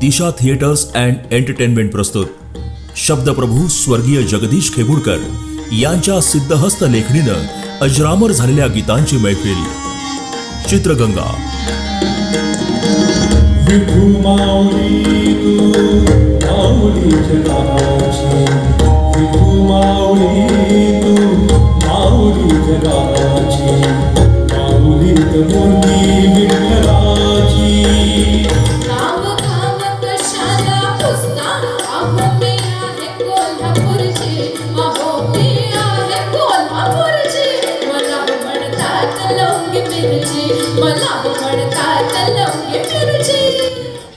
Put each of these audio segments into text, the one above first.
Disha theatres and entertainment प्रस्तुत। शब्द शब्दप्रभू स्वर्गीय जगदीश खेबुडकर यांच्या सिद्धहस्त लेखणीनं अजरामर झालेल्या गीतांची मैफिल। चित्रगंगा। माऊली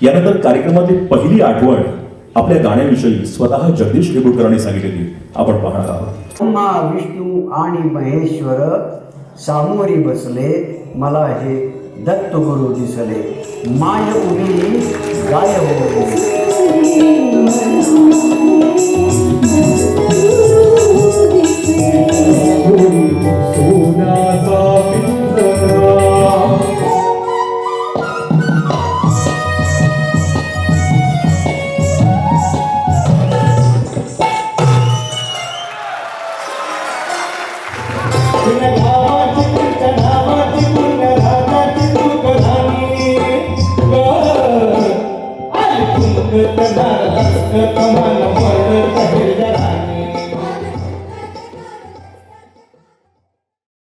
यानंतर कार्यक्रमातील पहिली आठवण आपल्या गाण्याविषयी स्वतः जगदीश खेबुडकरांनी सांगितलेली. आपण पाहणार आहोत. ब्रह्मा विष्णू आणि महेश्वर सामोरी बसले. मला हे दत्तगुरु दिसले. माय उभी गाय होती कमान